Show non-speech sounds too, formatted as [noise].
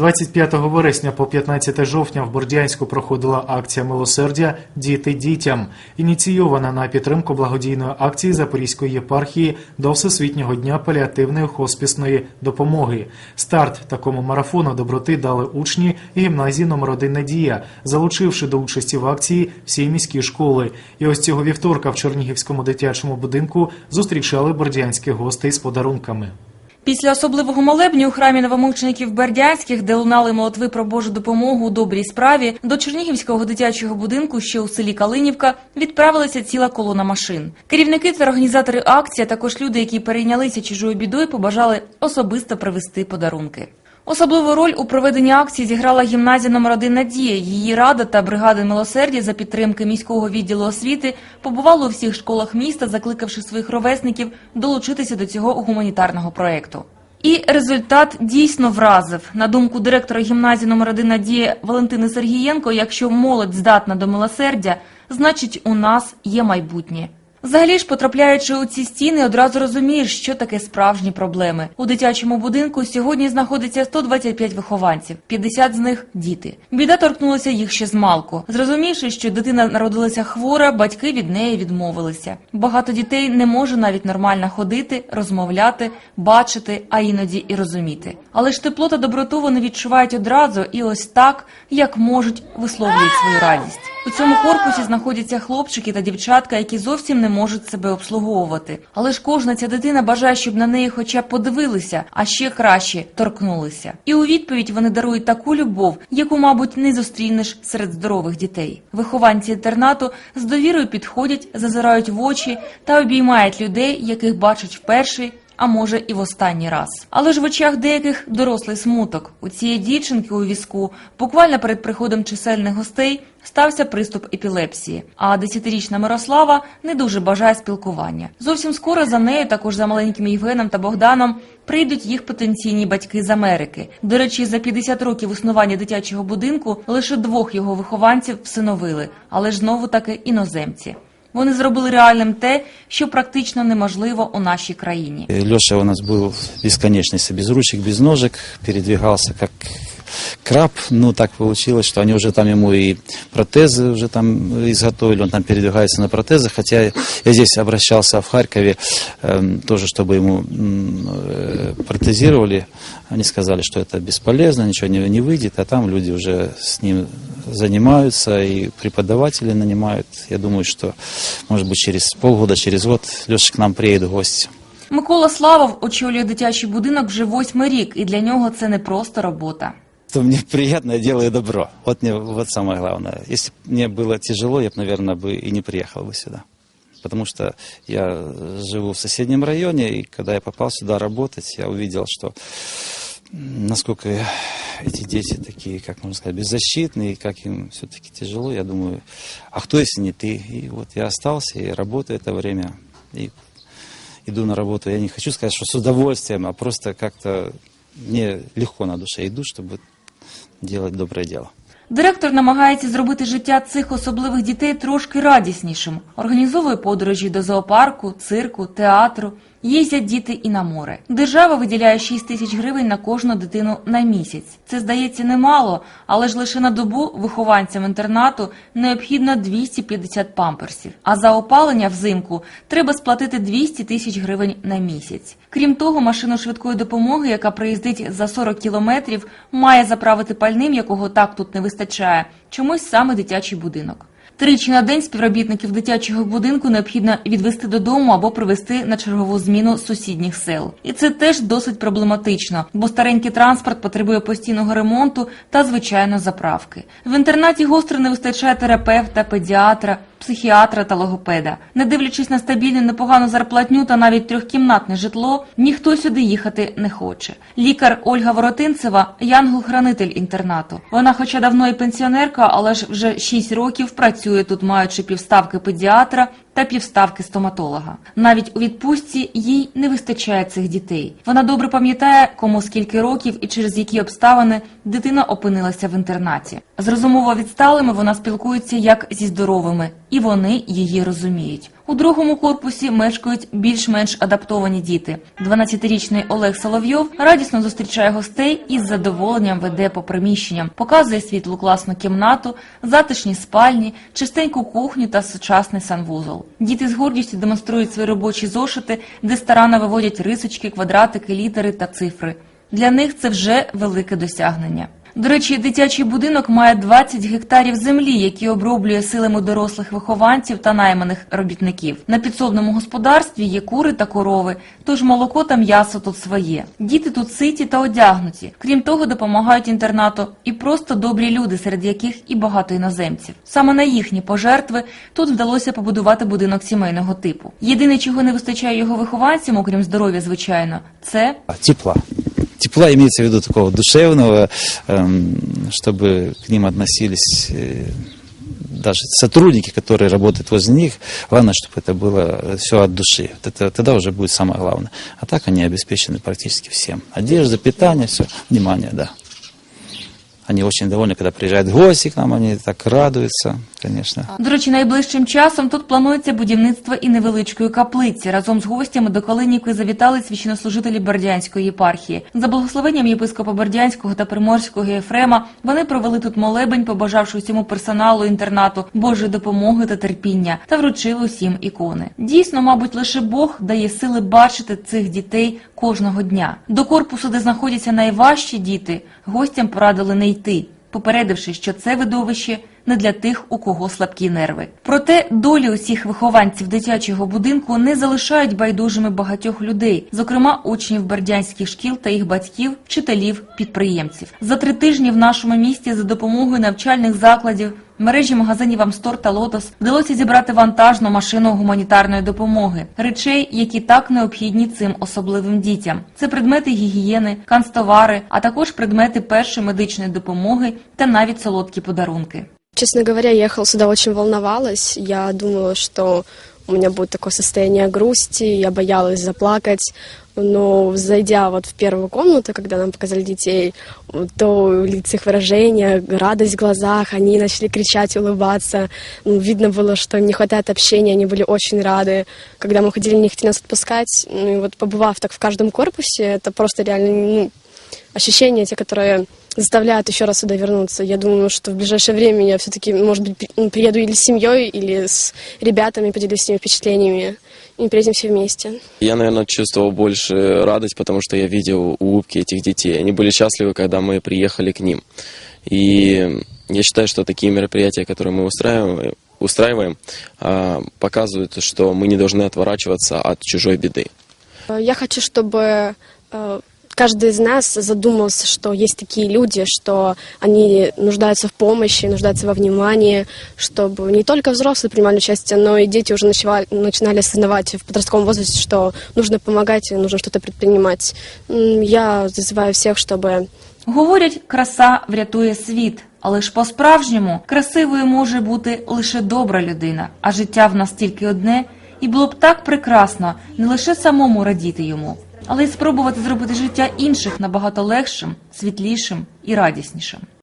25 вересня по 15 жовтня в Бордянську проходила акція милосердя Діти дітям, ініційована на підтримку благодійної акції Запорізької єпархії до Всесвітнього дня паліативної хоспісної допомоги. Старт такому марафону доброти дали учні гімназії номер 1 Надія, залучивши до участі в акції всі міські школи. І ось цього вівторка в Чернігівському дитячому будинку зустрічали бордянських гостей з подарунками. Після особливого молебню у храмі новомучеників Бердянських, де лунали молитви про Божу допомогу у добрій справі, до Чернігівського дитячого будинку, що у селі Калинівка, відправилася ціла колона машин. Керівники та організатори акції, а також люди, які перейнялися чужою бідою, побажали особисто привезти подарунки. Особливу роль у проведенні акції зіграла гімназія номер 1 Надія. Її рада та бригади милосердя за підтримки міського відділу освіти побували у всіх школах міста, закликавши своїх ровесників долучитися до цього гуманітарного проекту. І результат дійсно вразив. На думку директора гімназії номер 1 Надія Валентини Сергієнко, якщо молодь здатна до милосердя, значить у нас є майбутнє. Взагалі ж, потрапляючи у ці стіни, одразу розумієш, що таке справжні проблеми. У дитячому будинку сьогодні знаходиться 125 вихованців, 50 з них діти. Біда торкнулася їх ще з малку. Зрозумівши, що дитина народилася хвора, батьки від неї відмовилися. Багато дітей не може навіть нормально ходити, розмовляти, бачити, а іноді і розуміти. Але ж тепло та доброту вони відчувають одразу і ось так, як можуть, висловлюють свою радість. У цьому корпусі знаходяться хлопчики та дівчатка, які зовсім не можуть себе обслуговувати. Але ж кожна ця дитина бажає, щоб на неї хоча б подивилися, а ще краще торкнулися. І у відповідь вони дарують таку любов, яку, мабуть, не зустрінеш серед здорових дітей. Вихованці інтернату з довірою підходять, зазирають в очі та обіймають людей, яких бачать вперше а може і в останній раз. Але ж в очах деяких дорослий смуток. У цієї дівчинки у візку буквально перед приходом чисельних гостей стався приступ епілепсії. А десятирічна Мирослава не дуже бажає спілкування. Зовсім скоро за нею, також за маленьким Євгеном та Богданом, прийдуть їх потенційні батьки з Америки. До речі, за 50 років існування дитячого будинку лише двох його вихованців всиновили, але ж знову таки іноземці. Вони зробили реальним те, що практично неможливо у нашій країні. Льоша у нас був безконечний собі без ручок, без ножек, передвигался как краб. Ну, так получилось, что они уже там ему и протезы уже там изготовили, он там передвигается на протезах. Хотя я здесь обращался в Харькове эм, тоже, чтобы ему м, э, протезировали. Они сказали, что это бесполезно, ничего не, не выйдет, а там люди уже с ним занимаются и преподаватели нанимают. Я думаю, что, может быть, через полгода, через год Леша к нам приедет в гости. Микола Славов очолює дитячий будинок вже восьмий рік, і для нього це не просто робота. Что мне [laughs] приятно, я делаю добро. Вот мне вот самое главное. Если бы мне было тяжело, я бы, наверное, бы и не приехал бы сюда. Потому что я живу в соседнем районе, и когда я попал сюда работать, я увидел, что насколько эти дети такие, как можно сказать, беззащитные, как им все-таки тяжело, я думаю, а кто если не ты? И вот я остался и работаю это время, и иду на работу. Я не хочу сказать, что с удовольствием, а просто как-то мне легко на душе иду, чтобы делать доброе дело. Директор намагається зробити життя цих особливих дітей трошки радіснішим. Організовує подорожі до зоопарку, цирку, театру. Їздять діти і на море. Держава виділяє 6 тисяч гривень на кожну дитину на місяць. Це здається немало, але ж лише на добу вихованцям інтернату необхідно 250 памперсів. А за опалення взимку треба сплатити 200 тисяч гривень на місяць. Крім того, машину швидкої допомоги, яка приїздить за 40 кілометрів, має заправити пальним, якого так тут не вистачає. Чомусь саме дитячий будинок. Тричі на день співробітників дитячого будинку необхідно відвести додому або привезти на чергову зміну сусідніх сел. І це теж досить проблематично, бо старенький транспорт потребує постійного ремонту та звичайно заправки. В інтернаті гостро не вистачає терапевта, педіатра, психіатра та логопеда. Не дивлячись на стабільну непогану зарплатню та навіть трьохкімнатне житло, ніхто сюди їхати не хоче. Лікар Ольга Воротинцева янгол-хранитель інтернату. Вона, хоча давно і пенсіонерка, але ж вже 6 років працює тут, маючи півставки педіатра та півставки стоматолога. Навіть у відпустці їй не вистачає цих дітей. Вона добре пам'ятає, кому скільки років і через які обставини дитина опинилася в інтернаті. З розумово відсталими вона спілкується як зі здоровими, і вони її розуміють. У другому корпусі мешкають більш-менш адаптовані діти. 12-річний Олег Соловйов радісно зустрічає гостей і з задоволенням веде по приміщенням, показує світлу класну кімнату, затишні спальні, чистеньку кухню та сучасний санвузол. Діти з гордістю демонструють свої робочі зошити, де старанно виводять рисочки, квадратики, літери та цифри. Для них це вже велике досягнення. До речі, дитячий будинок має 20 гектарів землі, які оброблює силами дорослих вихованців та найманих робітників. На підсобному господарстві є кури та корови, тож молоко та м'ясо тут своє. Діти тут ситі та одягнуті. Крім того, допомагають інтернату і просто добрі люди, серед яких і багато іноземців. Саме на їхні пожертви тут вдалося побудувати будинок сімейного типу. Єдине, чого не вистачає його вихованцям, окрім здоров'я, звичайно, це Тепла. Тепла имеется в виду такого душевного, эм, чтобы к ним относились э, даже сотрудники, которые работают возле них. Главное, чтобы это было все от души. Вот это, тогда уже будет самое главное. А так они обеспечены практически всем. Одежда, питание, все. Внимание, да. Они очень довольны, когда приезжают гости к нам, они так радуются, конечно. До речі, найближчим часом тут планується будівництво і невеличкої каплиці. Разом з гостями до Калинівки завітали священнослужителі Бердянської єпархії. За благословенням єпископа Бердянського та Приморського Єфрема вони провели тут молебень, побажавши усьому персоналу інтернату Божої допомоги та терпіння, та вручили усім ікони. Дійсно, мабуть, лише Бог дає сили бачити цих дітей кожного дня. До корпусу, де знаходяться найважчі діти, гостям порадили не йти, попередивши, що це видовище не для тих, у кого слабкі нерви. Проте долі усіх вихованців дитячого будинку не залишають байдужими багатьох людей, зокрема учнів бердянських шкіл та їх батьків, вчителів, підприємців. За три тижні в нашому місті за допомогою навчальних закладів. Мережі магазинів Амстор та Лотос вдалося зібрати вантажну машину гуманітарної допомоги, речей, які так необхідні цим особливим дітям. Це предмети гігієни, канцтовари, а також предмети першої медичної допомоги та навіть солодкі подарунки. Честно говоря, я ехала сюда, очень волновалась. Я думала, что у меня будет такое состояние грусти, я боялась заплакать. Но зайдя вот в первую комнату, когда нам показали детей, то лица их выражения, радость в глазах, они начали кричать, улыбаться. Ну, Видно было, что им не хватает общения, они были очень рады. Когда мы уходили, не хотели нас отпускать. Ну и вот побывав так в каждом корпусе, это просто реально ну, ощущения, те, которые заставляют еще раз сюда вернуться. Я думаю, что в ближайшее время я все-таки, может быть, ну, приеду или с семьей, или с ребятами, поделюсь с ними впечатлениями, и приедем все вместе. Я, наверное, чувствовал больше радость, потому что я видел улыбки этих детей. Они были счастливы, когда мы приехали к ним. И я считаю, что такие мероприятия, которые мы устраиваем, устраиваем а, показывают, что мы не должны отворачиваться от чужой беды. Я хочу, чтобы э, каждый из нас задумался, что есть такие люди, что они нуждаются в помощи, нуждаются во внимании, чтобы не только взрослые принимали участие, но и дети уже начала- начинали осознавать в подростковом возрасте, что нужно помогать и нужно что-то предпринимать. М, Я зазываю всех, чтобы Говорять, краса врятує світ, але ж по-справжньому красивою може бути лише добра людина, а життя в нас тільки одне, і було б так прекрасно не лише самому радіти йому, але й спробувати зробити життя інших набагато легшим, світлішим і радіснішим.